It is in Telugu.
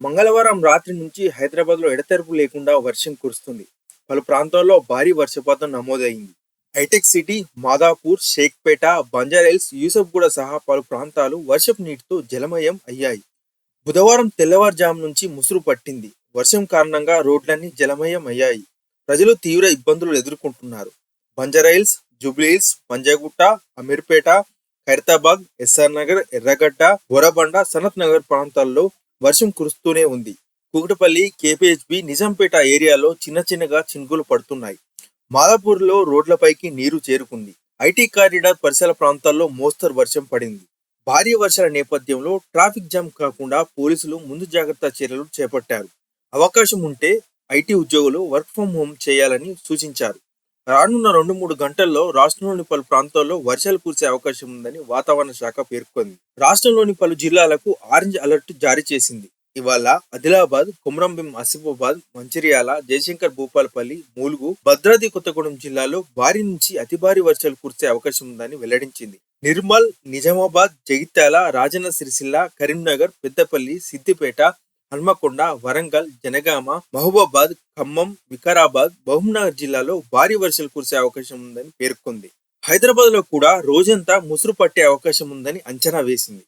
మంగళవారం రాత్రి నుంచి హైదరాబాద్లో ఎడతెరపు లేకుండా వర్షం కురుస్తుంది. పలు ప్రాంతాల్లో భారీ వర్షపాతం నమోదైంది. హైటెక్ సిటీ మాదాపూర్ షేక్పేట బంజారాహిల్స్ యూసఫ్గూడ సహా పలు ప్రాంతాలు వర్షపు నీటితో జలమయం అయ్యాయి. బుధవారం తెల్లవారుజాము నుంచి ముసురు పట్టింది. వర్షం కారణంగా రోడ్లన్నీ జలమయం అయ్యాయి. ప్రజలు తీవ్ర ఇబ్బందులు ఎదుర్కొంటున్నారు. బంజారైల్స్ జూబ్లీహిల్స్ పంజాగుట్ట అమీర్పేట ఖైరతాబాద్ ఎస్ఆర్ నగర్ ఎర్రగడ్డ బోరబండ సనత్ నగర్ ప్రాంతాల్లో వర్షం కురుస్తూనే ఉంది. కూకటపల్లి కేపీహెచ్బి నిజాంపేట ఏరియాలో చిన్న చిన్నగా చినుకులు పడుతున్నాయి. మాదాపూర్లో రోడ్లపైకి నీరు చేరుకుంది. ఐటీ కారిడార్ పరిసర ప్రాంతాల్లో మోస్తరు వర్షం పడింది. భారీ వర్షాల నేపథ్యంలో ట్రాఫిక్ జామ్ కాకుండా పోలీసులు ముందు జాగ్రత్త చర్యలు చేపట్టారు. అవకాశం ఉంటే ఐటీ ఉద్యోగులు వర్క్ ఫ్రం హోమ్ చేయాలని సూచించారు. రానున్న రెండు మూడు గంటల్లో రాష్ట్రంలోని పలు ప్రాంతాల్లో వర్షాలు కురిసే అవకాశం ఉందని వాతావరణ శాఖ పేర్కొంది. రాష్ట్రంలోని పలు జిల్లాలకు ఆరెంజ్ అలర్ట్ జారీ చేసింది. ఇవాళ ఆదిలాబాద్ కుమ్రంభీం ఆసిఫాబాద్ మంచిర్యాల జయశంకర్ భూపాలపల్లి మూలుగు భద్రాద్రి కొత్తగూడెం జిల్లాలో భారీ నుంచి అతి భారీ వర్షాలు కురిసే అవకాశం ఉందని వెల్లడించింది. నిర్మల్ నిజామాబాద్ జగిత్యాల రాజన్న సిరిసిల్ల కరీంనగర్ పెద్దపల్లి సిద్దిపేట హన్మకొండ వరంగల్ జనగామ మహబూబాబాద్ ఖమ్మం వికారాబాద్ మహబూబ్నగర్ జిల్లాలో భారీ వర్షాలు కురిసే అవకాశం ఉందని పేర్కొంది. హైదరాబాద్లో కూడా రోజంతా ముసురు పట్టే అవకాశం ఉందని అంచనా వేసింది.